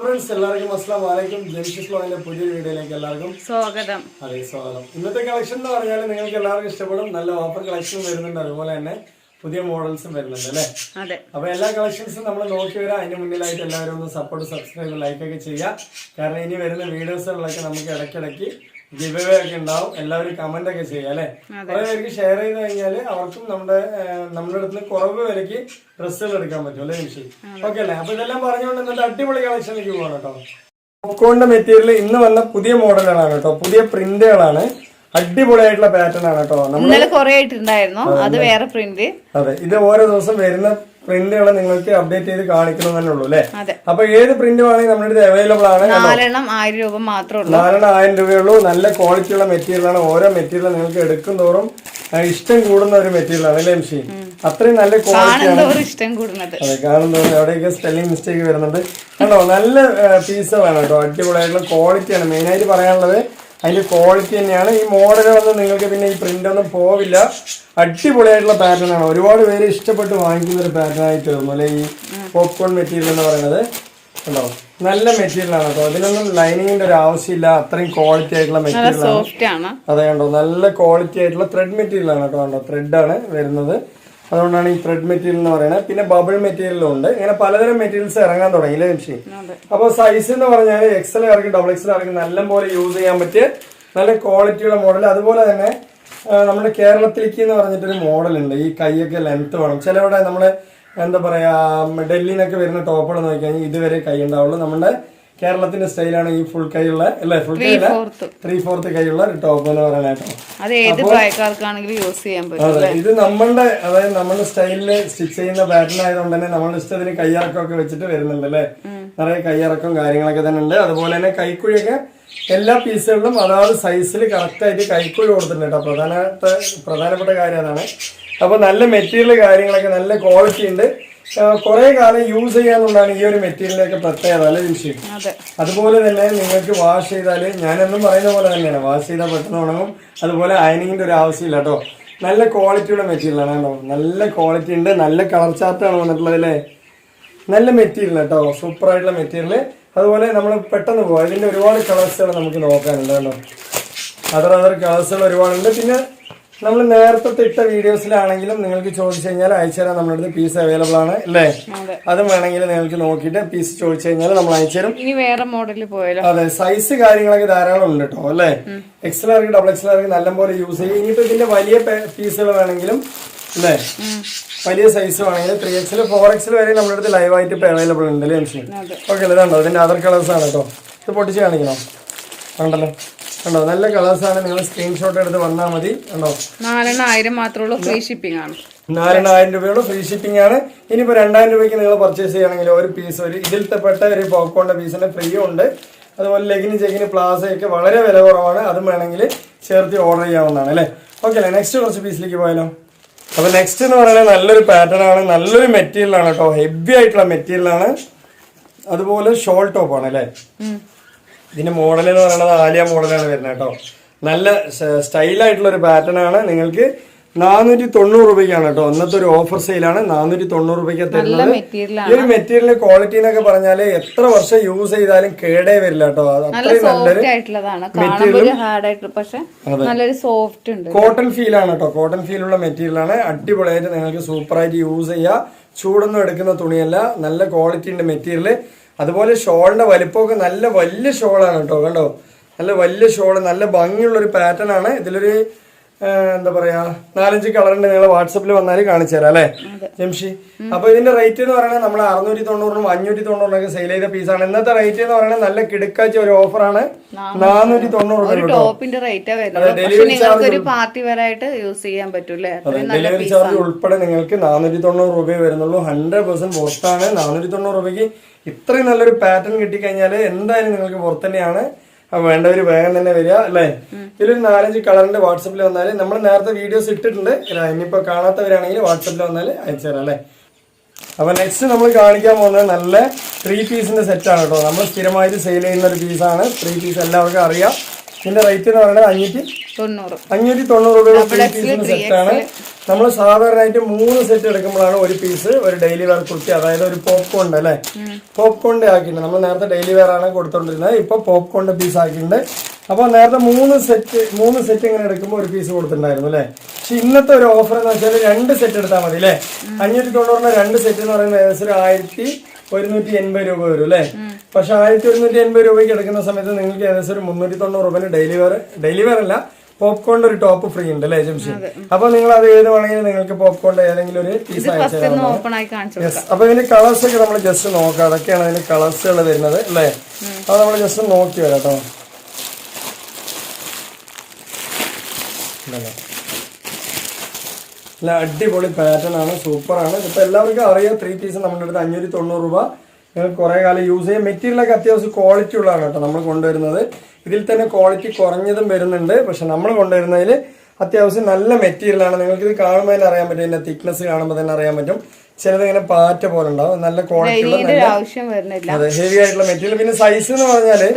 Friends എല്ലാവർക്കും അസ്ലാം വലൈക്കും ജംഷിസ് ഫ്ലോയിലെ പുതിയ വീഡിയോയിലേക്ക് എല്ലാവർക്കും സ്വാഗതം. അതെ സ്വാഗതം. ഇന്നത്തെ കളക്ഷൻ എന്ന് പറഞ്ഞാൽ നിങ്ങൾക്ക് എല്ലാവർക്കും ഇഷ്ടപ്പെടും. നല്ല ഓഫർ കളക്ഷനും വരുന്നുണ്ട്. അതുപോലെ തന്നെ പുതിയ മോഡൽസും വരുന്നുണ്ട് അല്ലേ? അപ്പൊ എല്ലാ കളക്ഷൻസും നമ്മൾ നോക്കി വരാം. അതിന് മുന്നിലായിട്ട് എല്ലാവരും ഒന്ന് സപ്പോർട്ട് സബ്സ്ക്രൈബ് ലൈക്ക് ഒക്കെ ചെയ്യുക. കാരണം ഇനി വരുന്ന വീഡിയോസുകളിലൊക്കെ നമുക്ക് ഇടയ്ക്കിടയ്ക്ക് ഗിവ് അവേ ഒക്കെ ഉണ്ടാവും. എല്ലാവരും കമന്റ് ഒക്കെ ചെയ്യുക അല്ലെ? കുറെ പേർക്ക് ഷെയർ ചെയ്ത് കഴിഞ്ഞാൽ അവർക്കും നമ്മുടെ നമ്മുടെ അടുത്ത് നിന്ന് കുറവ് വിലക്ക് ഡ്രസ്സുകൾ എടുക്കാൻ പറ്റും അല്ലെ നിമിഷി ഓക്കെ അല്ലേ? അപ്പൊ ഇതെല്ലാം പറഞ്ഞുകൊണ്ട് നല്ല അടിപൊളി കളക്ഷനിലേക്ക് പോകണം കേട്ടോ. പോപ്കോണിന്റെ മെറ്റീരിയൽ ഇന്ന് വന്ന പുതിയ മോഡലുകളാണ് കേട്ടോ. പുതിയ പ്രിന്റുകളാണ് അടിപൊളിയായിട്ടുള്ള പാറ്റേൺ ആണ് കേട്ടോ. നമ്മൾ കൊറേ ആയിട്ടുണ്ടായിരുന്നു അത് വേറെ പ്രിന്റ് അതെ. ഇത് ഓരോ ദിവസം വരുന്ന പ്രിന്റുകൾ നിങ്ങൾക്ക് അപ്ഡേറ്റ് ചെയ്ത് കാണിക്കണം തന്നെ ഉള്ളൂ അല്ലേ അപ്പൊ ഏത് പ്രിന്റ് വേണമെങ്കിൽ നമ്മുടെ അടുത്ത് അവൈലബിൾ ആണ്. നാലെണ്ണം ആയിരം രൂപ മാത്രമേ ഉള്ളൂ. നാലെണ്ണം ആയിരം രൂപയുള്ളൂ. നല്ല ക്വാളിറ്റി ഉള്ള മെറ്റീരിയൽ ആണ്. ഓരോ മെറ്റീരിയൽ നിങ്ങൾക്ക് എടുക്കും തോറും ഇഷ്ടം കൂടുന്ന ഒരു മെറ്റീരിയൽ ആണ് അല്ലേ എംഷി അത്രയും നല്ല ക്വാളിറ്റി ആണ്. അവിടെയൊക്കെ ഇഷ്ടം കൂടുന്നത്. അതെ കാണുമ്പോൾ എവിടെയൊക്കെ സ്പെല്ലിംഗ് മിസ്റ്റേക്ക് വരുന്നുണ്ട്. കണ്ടോ? നല്ല പീസ് വേണം കേട്ടോ. അടിപൊളിയായിട്ടുള്ള ക്വാളിറ്റിയാണ് മെയിനായിട്ട് പറയാനുള്ളത് അതിന്റെ ക്വാളിറ്റി തന്നെയാണ്. ഈ മോഡലൊന്നും നിങ്ങൾക്ക് പിന്നെ ഈ പ്രിന്റ് ഒന്നും പോവില്ല. അടിപൊളിയായിട്ടുള്ള പാറ്റേൺ ആണ്. ഒരുപാട് പേര് ഇഷ്ടപ്പെട്ട് വാങ്ങിക്കുന്ന ഒരു പാറ്റേൺ ആയിട്ട് തീർന്നു അല്ലെ? ഈ പോപ്കോൺ മെറ്റീരിയൽ എന്ന് പറയുന്നത്. ഉണ്ടോ നല്ല മെറ്റീരിയൽ ആണ് കേട്ടോ. അതിനൊന്നും ലൈനിങ്ങിന്റെ ഒരു ആവശ്യമില്ല. അത്രയും ക്വാളിറ്റി ആയിട്ടുള്ള മെറ്റീരിയൽ ആണ്. അതെ കണ്ടോ? നല്ല ക്വാളിറ്റി ആയിട്ടുള്ള ത്രെഡ് മെറ്റീരിയൽ ആണ് കേട്ടോ കണ്ടോ? ത്രെഡ് ആണ് വരുന്നത്. അതുകൊണ്ടാണ് ഈ ത്രെഡ് മെറ്റീരിയൽ എന്ന് പറയുന്നത്. പിന്നെ ബബിൾ മെറ്റീരിയലും ഉണ്ട്. ഇങ്ങനെ പലതരം മെറ്റീരിയൽസ് ഇറങ്ങാൻ തുടങ്ങി അല്ലേ അതെ. അപ്പൊ സൈസ് എന്ന് പറഞ്ഞാൽ എക്സൽ ഇറങ്ങി ഡബിൾ എക്സൽ ഇറങ്ങി നല്ല പോലെ യൂസ് ചെയ്യാൻ പറ്റിയ നല്ല ക്വാളിറ്റിയുടെ മോഡൽ അതുപോലെ തന്നെ നമ്മുടെ കേരളത്തിലേക്ക് എന്ന് പറഞ്ഞിട്ടൊരു മോഡൽ ഉണ്ട്. ഈ കൈയൊക്കെ ലെങ്ത് വേണം. ചിലവിടെ നമ്മൾ എന്താ പറയാ ഡൽഹിയിൽ നിന്നൊക്കെ വരുന്ന ടോപ്പുകൾ നോക്കിക്കഴിഞ്ഞാൽ ഇതുവരെ കൈ ഉണ്ടാവുള്ളൂ. നമ്മുടെ കേരളത്തിന്റെ സ്റ്റൈലാണ് ഈ ഫുൾ കൈയുള്ള അല്ലേ? ഫുൾ കൈ ത്രീ ഫോർത്ത് കൈയുള്ള ഒരു ടോപ്പ് എന്ന് പറയുന്നത് അതെ ഇത് നമ്മളുടെ അതായത് നമ്മുടെ സ്റ്റൈലിൽ സ്റ്റിച്ച് ചെയ്യുന്ന പാറ്റേൺ ആയതുകൊണ്ട് തന്നെ നമ്മളുടെ ഇഷ്ടത്തിന് കയ്യിറക്കമൊക്കെ വെച്ചിട്ട് വരുന്നുണ്ട് അല്ലേ? നിറയെ കയ്യിറക്കം കാര്യങ്ങളൊക്കെ തന്നെ ഉണ്ട്. അതുപോലെ തന്നെ കൈക്കുഴിയൊക്കെ എല്ലാ പീസുകളിലും അതാത് സൈസിൽ കറക്റ്റ് ആയിട്ട് കൈക്കുഴി കൊടുത്തിട്ടുണ്ട് കേട്ടോ. പ്രധാനപ്പെട്ട പ്രധാനപ്പെട്ട കാര്യം അതാണ്. അപ്പൊ നല്ല മെറ്റീരിയൽ കാര്യങ്ങളൊക്കെ നല്ല ക്വാളിറ്റി ഉണ്ട്. കുറെ കാലം യൂസ് ചെയ്യാന്നുള്ളതാണ് ഈ ഒരു മെറ്റീരിയലിലേക്ക് പ്രത്യേകത അല്ലെ വിഷയം അതുപോലെ തന്നെ നിങ്ങൾക്ക് വാഷ് ചെയ്താൽ ഞാനെന്നും പറയുന്ന പോലെ തന്നെയാണ് വാഷ് ചെയ്താൽ പെട്ടെന്ന് ഉണങ്ങും. അതുപോലെ അയനിങ്ങിന്റെ ഒരു ആവശ്യമില്ല കേട്ടോ. നല്ല ക്വാളിറ്റിയുള്ള മെറ്റീരിയലാണ് കേട്ടോ. നല്ല ക്വാളിറ്റി ഉണ്ട് നല്ല കളർ ചാർട്ടാണ് വന്നിട്ടുള്ളത് അല്ലേ? നല്ല മെറ്റീരിയൽ കേട്ടോ സൂപ്പർ ആയിട്ടുള്ള മെറ്റീരിയൽ. അതുപോലെ നമ്മൾ പെട്ടെന്ന് പോകാം ഇതിന്റെ ഒരുപാട് കളേഴ്സുകൾ നമുക്ക് നോക്കാനുണ്ട് കേട്ടോ. അതർ അതർ കളേഴ്സുകൾ ഒരുപാടുണ്ട്. പിന്നെ നമ്മൾ നേരത്തെ ഇട്ട വീഡിയോസിലാണെങ്കിലും നിങ്ങൾക്ക് ചോദിച്ചു കഴിഞ്ഞാൽ അയച്ചു തരാൻ നമ്മുടെ അടുത്ത് പീസ് അവൈലബിൾ ആണ് അല്ലേ? അതെ. വേണമെങ്കിൽ നിങ്ങൾക്ക് നോക്കിയിട്ട് പീസ് ചോദിച്ചു കഴിഞ്ഞാൽ നമ്മൾ അയച്ചു തരും. ഇനി വേറെ മോഡലിൽ പോയാലോ? അതെ സൈസ് കാര്യങ്ങളൊക്കെ ധാരാളം ഉണ്ട് കേട്ടോ അല്ലേ? എക്സൽ ആർക്ക് ഡബിൾ എക്സൽ ആർക്ക് നല്ല പോലെ യൂസ് ചെയ്യും. ഇനിയിപ്പോ ഇതിന്റെ വലിയ പീസുകൾ വേണമെങ്കിലും അല്ലേ? വലിയ സൈസ് വേണമെങ്കിൽ ത്രീ എക്സിൽ ഫോർ എക്സിൽ വരെ നമ്മുടെ അടുത്ത് ലൈവ് ആയിട്ട് ഇപ്പൊ അവൈലബിൾ ഉണ്ട് അല്ലേ ഓക്കെ അല്ലേ അതിന്റെ അതർ കളേഴ്സ് ആണ് കേട്ടോ ഇത് പൊട്ടിച്ച് കാണിക്കണോ? കണ്ടല്ലോ. കണ്ടോ നല്ല കളേഴ്സ് ആണ്. നിങ്ങൾ സ്ക്രീൻഷോട്ട് എടുത്ത് വന്നാൽ മതി. കണ്ടോ? നാലെണ്ണായിരം മാത്രമുള്ള ഫ്രീ ഷിപ്പിംഗ് ആണ്. നാലെണ്ണായിരം രൂപയുള്ള ഫ്രീ ഷിപ്പിംഗ് ആണ്. ഇനിയിപ്പോൾ രണ്ടായിരം രൂപയ്ക്ക് നിങ്ങൾ പർച്ചേസ് ചെയ്യുകയാണെങ്കിൽ ഒരു പീസ് ഒരു ഇതിലത്തെ പെട്ട ഒരു പോക്കോണ്ട പീസിന് ഫ്രീയും ഉണ്ട്. അതുപോലെ ലെഗിന് ചെഗിന് പ്ലാസയൊക്കെ വളരെ വില കുറവാണ്. അതും വേണമെങ്കിൽ ചേർത്ത് ഓർഡർ ചെയ്യാവുന്നതാണ് അല്ലേ? ഓക്കെ അല്ലേ? നെക്സ്റ്റ് കുറച്ച് പീസിലേക്ക് പോയാലോ. അപ്പൊ നെക്സ്റ്റ് എന്ന് പറയുന്നത് നല്ലൊരു പാറ്റേൺ ആണ്. നല്ലൊരു മെറ്റീരിയൽ ആണ് കേട്ടോ. ഹെവി ആയിട്ടുള്ള മെറ്റീരിയൽ ആണ്. അതുപോലെ ഷോൾ ടോപ്പ് ആണ് അല്ലേ. ഇതിന്റെ മോഡൽ എന്ന് പറയുന്നത് ആലിയ മോഡലാണ് വരുന്നത് കേട്ടോ. നല്ല സ്റ്റൈലായിട്ടുള്ള ഒരു പാറ്റേൺ ആണ്. നിങ്ങൾക്ക് നാനൂറ്റി തൊണ്ണൂറ് രൂപയ്ക്കാണ് കേട്ടോ. അന്നത്തെ ഒരു ഓഫർ സെയിലാണ് നാനൂറ്റി തൊണ്ണൂറ് രൂപയ്ക്ക് തരുന്നത്. ഈ ഒരു മെറ്റീരിയലിന്റെ ക്വാളിറ്റി എന്നൊക്കെ പറഞ്ഞാൽ എത്ര വർഷം യൂസ് ചെയ്താലും കേടേ വരില്ല കേട്ടോ. അത്രയും നല്ലൊരു ഉണ്ട് കോട്ടൺ ഫീൽ ആണ് കേട്ടോ. കോട്ടൺ ഫീൽ ഉള്ള മെറ്റീരിയൽ ആണ്. അടിപൊളിയായിട്ട് നിങ്ങൾക്ക് സൂപ്പറായിട്ട് യൂസ് ചെയ്യാം. ചൂടൊന്നും എടുക്കുന്ന തുണിയല്ല. നല്ല ക്വാളിറ്റിന്റെ മെറ്റീരിയൽ അതുപോലെ ഷോളിന്റെ വലിപ്പമൊക്കെ നല്ല വലിയ ഷോളാണ് കേട്ടോ കണ്ടോ? നല്ല വലിയ ഷോൾ നല്ല ഭംഗിയുള്ളൊരു പാറ്റേൺ ആണ്. ഇതിലൊരു എന്താ പറയാ നാലഞ്ച് കളർ ഉണ്ട് നിങ്ങൾ വാട്സപ്പിൽ വന്നാൽ കാണിച്ചു തരാം അല്ലേ? ജംഷി. അപ്പൊ ഇതിന്റെ റേറ്റ് എന്ന് പറയുന്നത് നമ്മൾ അറുന്നൂറ്റി തൊണ്ണൂറിനും അഞ്ഞൂറ്റി തൊണ്ണൂറിനൊക്കെ സെയിൽ ചെയ്ത പീസാണ് ഇന്നത്തെ റേറ്റ് എന്ന് പറയുന്നത് നല്ല കിടുക്കാച്ച ഒരു ഓഫറാണ് നാനൂറ്റി തൊണ്ണൂറ് ടോപ്പിന്റെ റേറ്റ് നിങ്ങൾക്ക് ഒരു പാർട്ടി വെയറായിട്ട് യൂസ് ചെയ്യാൻ പറ്റൂലേ ഡെലിവറി ചാർജ് ഉൾപ്പെടെ നിങ്ങൾക്ക് നാനൂറ്റി തൊണ്ണൂറ് രൂപയെ വരുന്നുള്ളൂ. ഹൺഡ്രഡ് പെർസെന്റ് പോസ്റ്റാണ് നാനൂറ്റി തൊണ്ണൂറ് രൂപയ്ക്ക് ഇത്രയും നല്ലൊരു പാറ്റേൺ കിട്ടിക്കഴിഞ്ഞാൽ എന്തായാലും നിങ്ങൾക്ക് പുറത്ത് തന്നെയാണ്. അപ്പൊ വേണ്ടവർ വേഗം തന്നെ വരിക അല്ലേ? ഇതിലൊരു നാലഞ്ച് കളറിന്റെ വാട്സപ്പിൽ വന്നാൽ നമ്മൾ നേരത്തെ വീഡിയോസ് ഇട്ടിട്ടുണ്ട്. ഇനിയിപ്പോ കാണാത്തവരാണെങ്കിൽ വാട്സപ്പിൽ വന്നാൽ അയച്ചു തരാം അല്ലേ? അപ്പൊ നെക്സ്റ്റ് നമ്മൾ കാണിക്കാൻ പോകുന്നത് നല്ല ത്രീ പീസിന്റെ സെറ്റാണ് കേട്ടോ. നമ്മൾ സ്ഥിരമായിട്ട് സെയിൽ ചെയ്യുന്ന ഒരു പീസാണ് ത്രീ പീസ് എല്ലാവർക്കും അറിയാം. ഇതിന്റെ റേറ്റ് എന്ന് പറയുന്നത് അഞ്ഞൂറ്റി തൊണ്ണൂറ്. അഞ്ഞൂറ്റി തൊണ്ണൂറ് രൂപയുടെ ത്രീ പീസിന്റെ സെറ്റാണ് നമ്മൾ സാധാരണയായിട്ട് മൂന്ന് സെറ്റ് എടുക്കുമ്പോഴാണ് ഒരു പീസ് ഒരു ഡെയിലി വെയർ കുർത്തി അതായത് ഒരു പോപ്കോണ്ട് അല്ലേ? പോപ്കോണിന്റെ ആക്കിയിട്ടുണ്ട്. നമ്മൾ നേരത്തെ ഡെയിലി വെയർ ആണ് കൊടുത്തോണ്ടിരുന്നത്. ഇപ്പൊ പോപ്കോണിന്റെ പീസ് ആക്കിയിട്ടുണ്ട്. അപ്പോൾ നേരത്തെ മൂന്ന് സെറ്റ് മൂന്ന് സെറ്റ് ഇങ്ങനെ എടുക്കുമ്പോൾ ഒരു പീസ് കൊടുത്തിട്ടുണ്ടായിരുന്നു അല്ലേ? പക്ഷെ ഇന്നത്തെ ഒരു ഓഫർ എന്ന് വെച്ചാൽ രണ്ട് സെറ്റ് എടുത്താൽ മതി അല്ലേ? അഞ്ഞൂറ്റി തൊണ്ണൂറിന് രണ്ട് സെറ്റ് എന്ന് പറയുന്നത് ഏകദേശം ഒരു ആയിരത്തി ഒരുന്നൂറ്റി എൺപത് രൂപ വരും അല്ലേ? പക്ഷെ ആയിരത്തി ഒരുന്നൂറ്റി എൺപത് രൂപയ്ക്ക് എടുക്കുന്ന സമയത്ത് നിങ്ങൾക്ക് ഏകദേശം ഒരു മുന്നൂറ്റി തൊണ്ണൂറ് രൂപ ഡെയിലി വെയർ ഡെയിലി വെയർ അല്ല പോപ്കോണിന്റെ ഒരു ടോപ്പ് ഫ്രീ ഉണ്ട് അല്ലേ ജംഷി അപ്പൊ നിങ്ങൾ അത് ഏത് വേണമെങ്കിലും നിങ്ങൾക്ക് പോപ്കോണിന്റെ ഏതെങ്കിലും ഒരു പീസ് യെസ് അപ്പൊ ഇതിന്റെ കളേഴ്സ് ഒക്കെ നമ്മൾ ജസ്റ്റ് നോക്കാം. അതൊക്കെയാണ് അതിന്റെ കളേഴ്സുകൾ വരുന്നത് അല്ലേ? അത് നമ്മൾ ജസ്റ്റ് നോക്കി വരാം കേട്ടോ. നല്ല അടിപൊളി പാറ്റേൺ ആണ്. സൂപ്പറാണ് ആണ്. ഇപ്പൊ എല്ലാവർക്കും അറിയാം ത്രീ പീസ് നമ്മുടെ അടുത്ത് അഞ്ഞൂറ്റി തൊണ്ണൂറ് രൂപ. നിങ്ങൾ കുറെ കാലം യൂസ് ചെയ്യാം. മെറ്റീരിയലൊക്കെ അത്യാവശ്യം ക്വാളിറ്റി ഉള്ളതാണ് കേട്ടോ നമ്മൾ കൊണ്ടുവരുന്നത്. ഇതിൽ തന്നെ ക്വാളിറ്റി കുറഞ്ഞതും വരുന്നുണ്ട്. പക്ഷെ നമ്മൾ കൊണ്ടുവരുന്നതിൽ അത്യാവശ്യം നല്ല മെറ്റീരിയലാണ് നിങ്ങൾക്ക് ഇത് കാണുമ്പോൾ തന്നെ അറിയാൻ പറ്റും. ഇതിന്റെ തിക്നെസ് കാണുമ്പോൾ തന്നെ അറിയാൻ പറ്റും. ചിലത് ഇങ്ങനെ പാറ്റ പോലെ ഉണ്ടാവും. നല്ല ക്വാളിറ്റി അതെ ഹെവി ആയിട്ടുള്ള മെറ്റീരിയൽ പിന്നെ സൈസ് എന്ന് പറഞ്ഞാൽ അതെ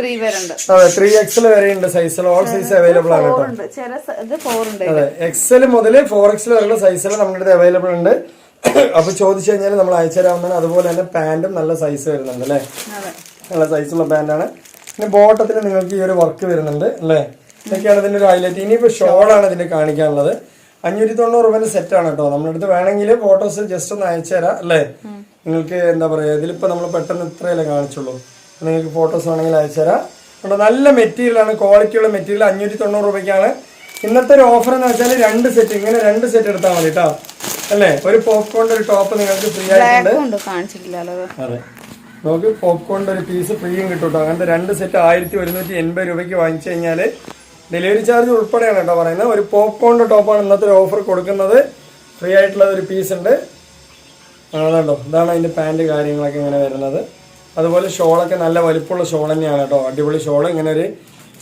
ത്രീ എക്സൽ വരെ ഉണ്ട് സൈസ് ഓൾ സൈസ് അവൈലബിൾ ആണ് കേട്ടോ. അതെ എക്സൽ മുതൽ ഫോർ എക്സൽ വരെയുള്ള സൈസുകൾ നമ്മുടെ അടുത്ത് അവൈലബിൾ ഉണ്ട്. അപ്പൊ ചോദിച്ചു കഴിഞ്ഞാൽ നമ്മൾ അയച്ചു തരാവുന്നതാണ് അതുപോലെ തന്നെ പാന്റും നല്ല സൈസ് വരുന്നുണ്ട് അല്ലേ? നല്ല സൈസുള്ള പാന്റാണ് പിന്നെ ബോട്ടത്തിൽ നിങ്ങൾക്ക് ഈ ഒരു വർക്ക് വരുന്നുണ്ട് അല്ലേ? ഇതൊക്കെയാണ് ഇതിന്റെ ഒരു ഹൈലൈറ്റ് ഇനിയിപ്പോ ഷോളാണ് ഇതിന്റെ കാണിക്കാനുള്ളത്. അഞ്ഞൂറ്റി തൊണ്ണൂറ് സെറ്റ് ആണ് കേട്ടോ. നമ്മുടെ അടുത്ത് വേണമെങ്കിൽ ഫോട്ടോസ് ജസ്റ്റ് ഒന്ന് അയച്ചു തരാം അല്ലേ? നിങ്ങൾക്ക് എന്താ പറയാ ഇതിലിപ്പോ നമ്മൾ പെട്ടെന്ന് ഇത്രയല്ലേ കാണിച്ചുള്ളൂ. നിങ്ങൾക്ക് ഫോട്ടോസ് വേണമെങ്കിൽ അയച്ചു തരാം. കേട്ടോ നല്ല മെറ്റീരിയലാണ് ക്വാളിറ്റിയുള്ള ക്വാളിറ്റി മെറ്റീരിയൽ അഞ്ഞൂറ്റി തൊണ്ണൂറ് രൂപയ്ക്കാണ്. ഇന്നത്തെ ഒരു ഓഫർ എന്ന് വെച്ചാൽ രണ്ട് സെറ്റ് ഇങ്ങനെ രണ്ട് സെറ്റ് എടുത്താൽ മതി കേട്ടോ. അല്ലേ? ഒരു പോപ്കോണിന്റെ ഒരു ടോപ്പ് നിങ്ങൾക്ക് ഫ്രീ ആയിട്ടുണ്ട്. അത്. നമുക്ക് പോപ്കോണിന്റെ ഒരു പീസ് ഫ്രീയും കിട്ടും കേട്ടോ അങ്ങനത്തെ രണ്ട് സെറ്റ് ആയിരത്തി ഒരുന്നൂറ്റി എൺപത് രൂപയ്ക്ക് വാങ്ങിച്ചു കഴിഞ്ഞാൽ ഡെലിവറി ചാർജ് ഉൾപ്പെടെയാണ് കേട്ടോ പറയുന്നത്. ഒരു പോപ്കോണിന്റെ ടോപ്പാണ് ഇന്നത്തെ ഒരു ഓഫർ കൊടുക്കുന്നത്. ഫ്രീ ആയിട്ടുള്ള ഒരു പീസ് ഉണ്ട്. ആണല്ലോ ഇതാണ് അതിന്റെ പാന്റ് കാര്യങ്ങളൊക്കെ ഇങ്ങനെ വരുന്നത്. അതുപോലെ ഷോളൊക്കെ നല്ല വലുപ്പമുള്ള ഷോൾ തന്നെയാണ് കേട്ടോ അടിപൊളി ഷോൾ. ഇങ്ങനെ ഒരു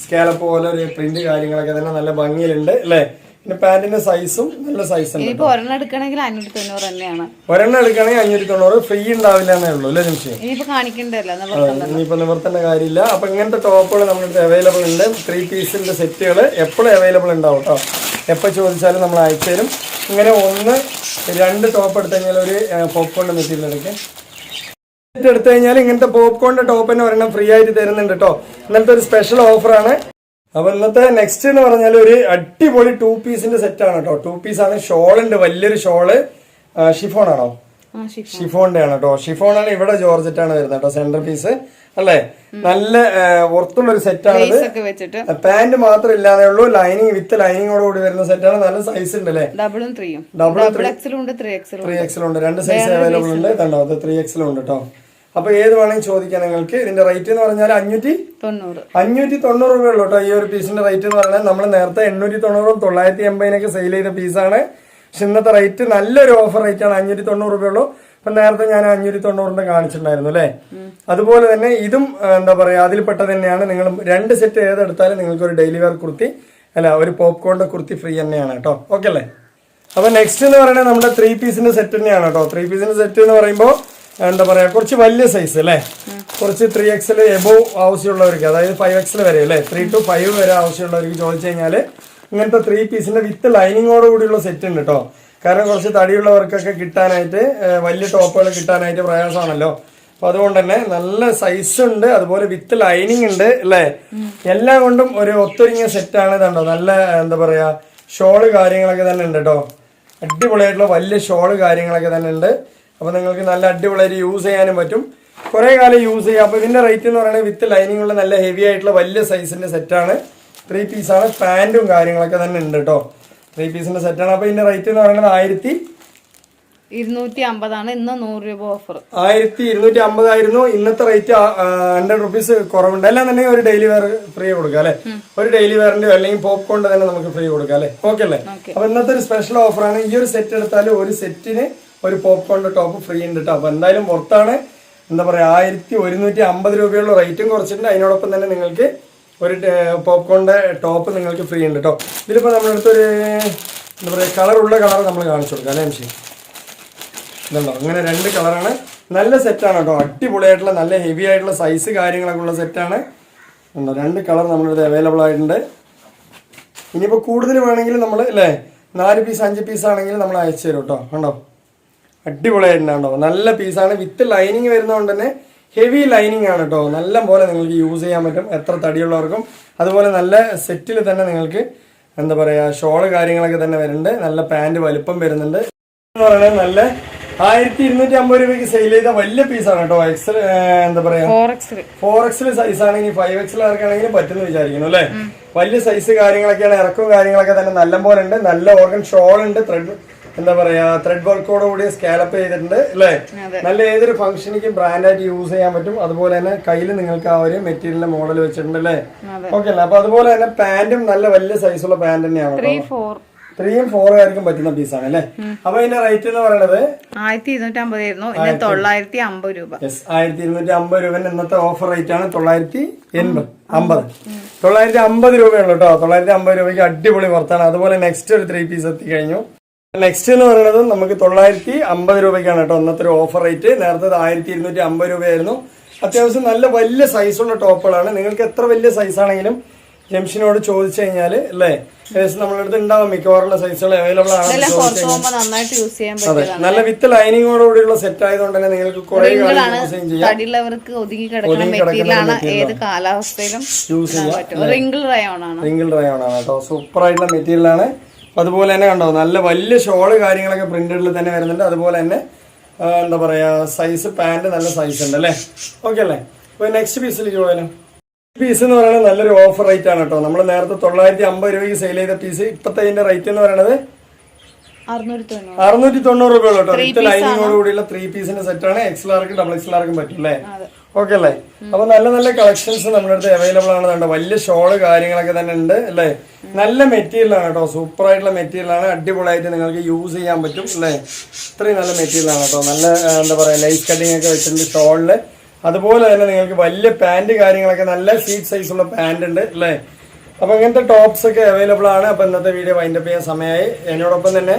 സ്കാലപ്പ് പോലെ ഒരു പ്രിന്റ് കാര്യങ്ങളൊക്കെ തന്നെ നല്ല ഭംഗിയിലുണ്ട് അല്ലേ? പിന്നെ പാന്റിന്റെ സൈസും നല്ല സൈസ് ഇനിയിപ്പോ ഒരെണ്ണം എടുക്കണമെങ്കിൽ അഞ്ഞൂറ്റി തൊണ്ണൂറ് തന്നെയാണ്. ഒരെണ്ണം അഞ്ഞൂറ്റി തൊണ്ണൂറ് ഫ്രീ ഉണ്ടാവില്ല എന്നേ ഉള്ളൂ അല്ലേ നിമിഷം ഇനിയിപ്പോ കാണിക്കണ്ടല്ലോ ഇനിയിപ്പോ നിവർത്തേണ്ട കാര്യമില്ല. അപ്പൊ ഇങ്ങനത്തെ ടോപ്പുകൾ നമ്മുടെ അവൈലബിൾ ഉണ്ട്. ത്രീ പീസിന്റെ സെറ്റുകൾ എപ്പോഴും അവൈലബിൾ ഉണ്ടാവും കേട്ടോ. എപ്പോൾ ചോദിച്ചാലും നമ്മൾ അയച്ചു തരും. ഇങ്ങനെ ഒന്ന് രണ്ട് ടോപ്പ് എടുത്തു കഴിഞ്ഞാൽ ഒരു പോപ്കോണിന്റെ മെറ്റീരിയൽ എടുക്കാം. എടുത്തു കഴിഞ്ഞാൽ ഇങ്ങനത്തെ പോപ്കോണിന്റെ ടോപ്പ് തന്നെ ഒരെണ്ണം ഫ്രീ ആയിട്ട് തരുന്നുണ്ട് കേട്ടോ. ഇന്നലത്തെ ഒരു സ്പെഷ്യൽ ഓഫറാണ് അപ്പൊ ഇന്നത്തെ നെക്സ്റ്റ് എന്ന് പറഞ്ഞാൽ ഒരു അടിപൊളി ടൂ പീസിന്റെ സെറ്റ് ആണ് കേട്ടോ ടൂ പീസ് ആണ് ഷോൾ ഉണ്ട്. വലിയൊരു ഷോൾ ഷിഫോൺ ആണോ? ഷിഫോണിന്റെ ആണ് കേട്ടോ ഷിഫോൺ ആണ് ഇവിടെ ജോർജറ്റ് ആണ് വരുന്നത് കേട്ടോ സെന്റർ പീസ് അല്ലേ? നല്ല പുറത്തുള്ള ഒരു സെറ്റ് ആണ് Lace ഒക്കെ പാന്റ് മാത്രം ഇല്ലാതെ ഉള്ളൂ. ലൈനിങ് വിത്ത് ലൈനിങ്ങോട് കൂടി വരുന്ന സെറ്റാണ് നല്ല സൈസ് ഉണ്ട് അല്ലേ? ഡബിളും ത്രീയും ഡബിൾ എക്സലും ത്രീ എക്സിലും ഉണ്ട് രണ്ട് സൈസ് അവൈലബിൾ ഉണ്ട്. കണ്ടോ? അത് ത്രീ എക്സൽ ഉണ്ട് കേട്ടോ അപ്പൊ ഏത് വേണമെങ്കിൽ ചോദിക്കാം നിങ്ങൾക്ക്. ഇതിന്റെ റേറ്റ് എന്ന് പറഞ്ഞാൽ അഞ്ഞൂറ്റി തൊണ്ണൂറ്. അഞ്ഞൂറ്റി തൊണ്ണൂറ് രൂപ ഉള്ളൂ കേട്ടോ ഈ ഒരു പീസിന്റെ റേറ്റ് എന്ന് പറഞ്ഞാൽ. നമ്മൾ നേരത്തെ എണ്ണൂറ്റി തൊണ്ണൂറും തൊള്ളായിരത്തി എൺപതിനൊക്കെ സെയിൽ ചെയ്ത പീസാണ് പക്ഷെ ഇന്നത്തെ റേറ്റ് നല്ലൊരു ഓഫർ റേറ്റ് ആണ് അഞ്ഞൂറ്റി തൊണ്ണൂറ് രൂപയുള്ളൂ അപ്പൊ നേരത്തെ ഞാൻ അഞ്ഞൂറ്റി തൊണ്ണൂറിന്റെ കാണിച്ചിട്ടുണ്ടായിരുന്നു അല്ലേ? അതുപോലെ തന്നെ ഇതും എന്താ പറയാ അതിൽപ്പെട്ട തന്നെയാണ്. നിങ്ങൾ രണ്ട് സെറ്റ് ഏതെടുത്താലും നിങ്ങൾക്ക് ഒരു ഡെയിലി വെയർ കുർത്തി അല്ല ഒരു പോപ്കോണിന്റെ കുർത്തി ഫ്രീ തന്നെയാണ് കേട്ടോ. ഓക്കെ അല്ലേ? അപ്പൊ നെക്സ്റ്റ് എന്ന് പറയുന്നത് നമ്മുടെ ത്രീ പീസിന്റെ സെറ്റ് തന്നെയാണ് കേട്ടോ. ത്രീ പീസിന്റെ സെറ്റ് എന്ന് പറയുമ്പോൾ എന്താ പറയുക കുറച്ച് വലിയ സൈസ് അല്ലേ? കുറച്ച് ത്രീ എക്സിൽ എബോ ആവശ്യമുള്ളവർക്ക് അതായത് ഫൈവ് എക്സിൽ വരെ അല്ലേ? ത്രീ ടു ഫൈവ് വരെ ആവശ്യമുള്ളവർക്ക് ചോദിച്ചു കഴിഞ്ഞാൽ ഇങ്ങനത്തെ ത്രീ പീസിന്റെ വിത്ത് ലൈനിങ്ങോട് കൂടിയുള്ള സെറ്റ് ഉണ്ട് കേട്ടോ കാരണം കുറച്ച് തടിയുള്ളവർക്കൊക്കെ കിട്ടാനായിട്ട് വലിയ ടോപ്പുകൾ കിട്ടാനായിട്ട് പ്രയാസമാണല്ലോ. അപ്പൊ അതുകൊണ്ട് തന്നെ നല്ല സൈസ് ഉണ്ട് അതുപോലെ വിത്ത് ലൈനിങ് ഉണ്ട് അല്ലേ? എല്ലാം കൊണ്ടും ഒരു ഒത്തൊരുങ്ങിയ സെറ്റാണ് ഇതുണ്ടോ നല്ല എന്താ പറയാ ഷോൾ കാര്യങ്ങളൊക്കെ തന്നെ ഉണ്ട് കേട്ടോ അടിപൊളിയായിട്ടുള്ള വലിയ ഷോൾ കാര്യങ്ങളൊക്കെ തന്നെ ഉണ്ട്. അപ്പൊ നിങ്ങൾക്ക് നല്ല അടിപൊളിയായിട്ട് യൂസ് ചെയ്യാനും പറ്റും. കുറേ കാലം യൂസ് ചെയ്യാം. അപ്പോൾ ഇതിന്റെ റേറ്റ് എന്ന് പറയുന്നത് വിത്ത് ലൈനിങ് ഉള്ള നല്ല ഹെവി ആയിട്ടുള്ള വലിയ സൈസിന്റെ സെറ്റാണ് ത്രീ പീസാണ് പാന്റും കാര്യങ്ങളൊക്കെ തന്നെ ഉണ്ട് കേട്ടോ ത്രീ പീസിന്റെ സെറ്റാണ് അപ്പോൾ ഇതിന്റെ റേറ്റ് എന്ന് പറയുന്നത് ആയിരത്തി ഇരുന്നൂറ്റി അമ്പതാണ് ഇന്ന് നൂറ് രൂപ ഓഫർ ആയിരത്തി ഇരുന്നൂറ്റി അമ്പതായിരുന്നു ഇന്നത്തെ റേറ്റ് ഹൺഡ്രഡ് റുപ്പീസ് കുറവുണ്ട്. തന്നെ ഒരു ഡെയിലി വെയർ ഫ്രീ കൊടുക്കാം അല്ലെ? ഒരു ഡെയിലി വെയറിന്റെ അല്ലെങ്കിൽ പോപ്കോണിന്റെ തന്നെ നമുക്ക് ഫ്രീ കൊടുക്കാം അല്ലെ? ഓക്കെ അല്ലേ? അപ്പൊ ഇന്നത്തെ ഒരു സ്പെഷ്യൽ ഓഫറാണ് ഈ ഒരു സെറ്റ് എടുത്താൽ ഒരു സെറ്റിന് ഒരു പോപ്കോണിന്റെ ടോപ്പ് ഫ്രീ ഉണ്ട് കേട്ടോ അപ്പോൾ എന്തായാലും പുറത്താണ് എന്താ പറയാ ആയിരത്തി ഒരുന്നൂറ്റി അമ്പത് രൂപയുള്ള റേറ്റും കുറച്ചിട്ടുണ്ട്. അതിനോടൊപ്പം തന്നെ നിങ്ങൾക്ക് ഒരു പോപ്കോണിന്റെ ടോപ്പ് നിങ്ങൾക്ക് ഫ്രീ ഉണ്ട് കേട്ടോ ഇതിലിപ്പോ നമ്മുടെ അടുത്തൊരു എന്താ പറയാ കളറുള്ള കളർ നമ്മൾ കാണിച്ചു കൊടുക്കാം അല്ലേ മിഷി ഇതുണ്ടോ? അങ്ങനെ രണ്ട് കളറാണ് നല്ല സെറ്റാണ് കേട്ടോ. അടിപൊളിയായിട്ടുള്ള നല്ല ഹെവി ആയിട്ടുള്ള സൈസ് കാര്യങ്ങളൊക്കെ ഉള്ള സെറ്റാണ് ഉണ്ടോ രണ്ട് കളർ നമ്മുടെ അവൈലബിൾ ആയിട്ടുണ്ട്. ഇനിയിപ്പോൾ കൂടുതൽ വേണമെങ്കിൽ നമ്മൾ അല്ലേ? നാല് പീസ് അഞ്ച് പീസ് ആണെങ്കിൽ നമ്മൾ അയച്ചു തരും കേട്ടോ. കണ്ടോ? അടിപൊളിയായിട്ടുണ്ടോ നല്ല പീസാണ് വിത്ത് ലൈനിങ് വരുന്നതുകൊണ്ട് തന്നെ ഹെവി ലൈനിങ് ആണ് കേട്ടോ നല്ല പോലെ നിങ്ങൾക്ക് യൂസ് ചെയ്യാൻ പറ്റും. എത്ര തടിയുള്ളവർക്കും. അതുപോലെ നല്ല സെറ്റിൽ തന്നെ നിങ്ങൾക്ക് എന്താ പറയാ ഷോൾ കാര്യങ്ങളൊക്കെ തന്നെ വരുന്നുണ്ട്. നല്ല പാന്റ് വലുപ്പം വരുന്നുണ്ട്. എന്ന് പറയുന്നത് നല്ല ആയിരത്തി ഇരുന്നൂറ്റി അമ്പത് രൂപയ്ക്ക് സെയിൽ ചെയ്ത വലിയ പീസാണ് കേട്ടോ എക്സൽ എന്താ പറയാ? ഫോർ എക്സിൽ സൈസ് ആണെങ്കിൽ ഫൈവ് എക്സിൽ ആർക്കാണെങ്കിലും പറ്റുന്ന വിചാരിക്കുന്നു അല്ലേ? വലിയ സൈസ് കാര്യങ്ങളൊക്കെയാണ് ഇറക്കും കാര്യങ്ങളൊക്കെ തന്നെ നല്ല പോലെ ഉണ്ട്. നല്ല ഓർഗൻ ഷോൾ ഉണ്ട്. ത്രെഡ് എന്താ പറയാ ത്രെഡ് വർക്കോട് കൂടി സ്കാലപ്പ് ചെയ്തിട്ടുണ്ട് അല്ലേ? നല്ല ഏതൊരു ഫംഗ്ഷനിക്കും ബ്രാൻഡായിട്ട് യൂസ് ചെയ്യാൻ പറ്റും. അതുപോലെ തന്നെ കയ്യിൽ നിങ്ങൾക്ക് ആ ഒരു മെറ്റീരിയലിന്റെ മോഡൽ വെച്ചിട്ടുണ്ട് അല്ലേ. ഓക്കെ അല്ലേ? അപ്പൊ അതുപോലെ തന്നെ പാന്റും നല്ല വലിയ സൈസുള്ള പാന്റ് തന്നെയാണ്? ത്രീയും ഫോറും ആയിരിക്കും പറ്റുന്ന പീസാണ് അല്ലേ? അപ്പൊ ഇതിന്റെ റേറ്റ് എന്ന് പറയുന്നത് ആയിരത്തി ഇരുന്നൂറ്റി അമ്പതായിരുന്നു തൊള്ളായിരത്തി അമ്പത് രൂപ. ആയിരത്തി ഇരുന്നൂറ്റി അമ്പത് രൂപ ഇന്നത്തെ ഓഫർ റേറ്റ് ആണ് തൊള്ളായിരത്തി എൺപത് അമ്പത്. തൊള്ളായിരത്തി അമ്പത് രൂപയുള്ളൂ കേട്ടോ. തൊള്ളായിരത്തി അമ്പത് രൂപയ്ക്ക് അടിപൊളി പുറത്താണ് അതുപോലെ നെക്സ്റ്റ് ഒരു ത്രീ പീസ് എത്തി കഴിഞ്ഞു നെക്സ്റ്റ് എന്ന് പറയുന്നത് നമുക്ക് തൊള്ളായിരത്തി അമ്പത് രൂപയ്ക്കാണ് കേട്ടോ അന്നത്തെ ഒരു ഓഫർ റേറ്റ് നേരത്തെ ആയിരത്തി ഇരുന്നൂറ്റി അമ്പത് രൂപയായിരുന്നു. അത്യാവശ്യം നല്ല വലിയ സൈസുള്ള ടോപ്പുകളാണ് നിങ്ങൾക്ക് എത്ര വലിയ സൈസ് ആണെങ്കിലും ജംഷനോട് ചോദിച്ചു കഴിഞ്ഞാൽ അല്ലേ? ഏകദേശം നമ്മുടെ അടുത്ത് ഉണ്ടാവും മിക്കവാറുള്ള സൈസുകൾ അവൈലബിൾ ആണ് അതെ. നല്ല വിത്ത് ലൈനിങ്ങോട് കൂടിയുള്ള സെറ്റ് ആയതുകൊണ്ട് തന്നെ നിങ്ങൾക്ക് കുറെ റിങ്കിൾ സിംഗിൾ റയോൺ ആണ് കേട്ടോ. സൂപ്പർ ആയിട്ടുള്ള മെറ്റീരിയൽ ആണ്. അതുപോലെ തന്നെ കണ്ടോ നല്ല വലിയ ഷോൾ കാര്യങ്ങളൊക്കെ പ്രിന്റഡിൽ തന്നെ വരുന്നുണ്ട്. അതുപോലെ തന്നെ എന്താ പറയാ സൈസ് പാന്റ് നല്ല സൈസ് ഉണ്ട് അല്ലേ? ഓക്കെ അല്ലേ? അപ്പൊ നെക്സ്റ്റ് പീസിലേക്ക് പോയാലോ പീസ് എന്ന് പറയുന്നത് നല്ലൊരു ഓഫർ റേറ്റ് ആണ് കേട്ടോ. നമ്മൾ നേരത്തെ തൊള്ളായിരത്തി അമ്പത് രൂപയ്ക്ക് സെയിൽ ചെയ്ത പീസ് ഇപ്പത്തെ ഇതിന്റെ റേറ്റ് എന്ന് പറയുന്നത് അറുന്നൂറ്റി തൊണ്ണൂറ് രൂപ കേട്ടോ. വിത്ത് ലൈനിങ്ങോട് കൂടിയുള്ള ത്രീ പീസിന്റെ സെറ്റ് ആണ്. എക്സ് ലാർക്കും ഡബിൾ എക്സ് ലാർക്കും പറ്റും അല്ലേ? ഓക്കെ അല്ലേ? അപ്പൊ നല്ല നല്ല കളക്ഷൻസ് നമ്മുടെ അടുത്ത് അവൈലബിൾ ആണ്. കണ്ടോ വലിയ ഷോൾ കാര്യങ്ങളൊക്കെ തന്നെ ഉണ്ട് അല്ലേ? നല്ല മെറ്റീരിയൽ ആണ് കേട്ടോ. സൂപ്പർ ആയിട്ടുള്ള മെറ്റീരിയൽ ആണ്. അടിപൊളിയായിട്ട് നിങ്ങൾക്ക് യൂസ് ചെയ്യാൻ പറ്റും അല്ലേ? ഇത്രയും നല്ല മെറ്റീരിയൽ ആണ് കേട്ടോ. നല്ല എന്താ പറയാ ലൈറ്റ് കട്ടിങ് ഒക്കെ വെച്ചിട്ടുണ്ട് ഷോളിൽ അതുപോലെ തന്നെ നിങ്ങൾക്ക് വലിയ പാന്റ് കാര്യങ്ങളൊക്കെ നല്ല സീറ്റ് സൈസുള്ള പാന്റ് ഉണ്ട് അല്ലേ? അപ്പൊ ഇങ്ങനത്തെ ടോപ്സ് ഒക്കെ അവൈലബിൾ ആണ്. അപ്പൊ ഇന്നത്തെ വീഡിയോ വൈൻഡപ്പ് ചെയ്യാൻ സമയമായി. എന്നോടൊപ്പം തന്നെ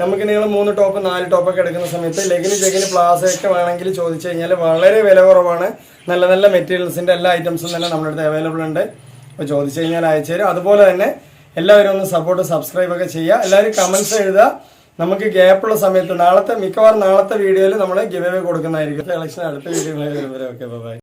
നമുക്ക് നിങ്ങൾ മൂന്ന് ടോപ്പ് നാല് ടോപ്പൊക്കെ എടുക്കുന്ന സമയത്ത് ലെഗിന് ചെഗിന് പ്ലാസ ഒക്കെ വേണമെങ്കിൽ ചോദിച്ചു കഴിഞ്ഞാൽ വളരെ വില കുറവാണ്. നല്ല നല്ല മെറ്റീരിയൽസിന്റെ എല്ലാ ഐറ്റംസും തന്നെ നമ്മുടെ അടുത്ത് അവൈലബിൾ ഉണ്ട്. അപ്പോൾ ചോദിച്ചു കഴിഞ്ഞാൽ അയച്ചു തരും. അതുപോലെ തന്നെ എല്ലാവരും ഒന്ന് സപ്പോർട്ട് സബ്സ്ക്രൈബ് ഒക്കെ ചെയ്യുക. എല്ലാവരും കമൻസ് എഴുതുക. നമുക്ക് ഗ്യാപ്പുള്ള സമയത്ത് നാളത്തെ മിക്കവാറും നാളത്തെ വീഡിയോയിൽ നമ്മൾ ഗിവ് അവേ കൊടുക്കുന്നതായിരിക്കും. കളക്ഷൻ അടുത്ത വീഡിയോ വരുമ്പോൾ ഓക്കെ ബൈ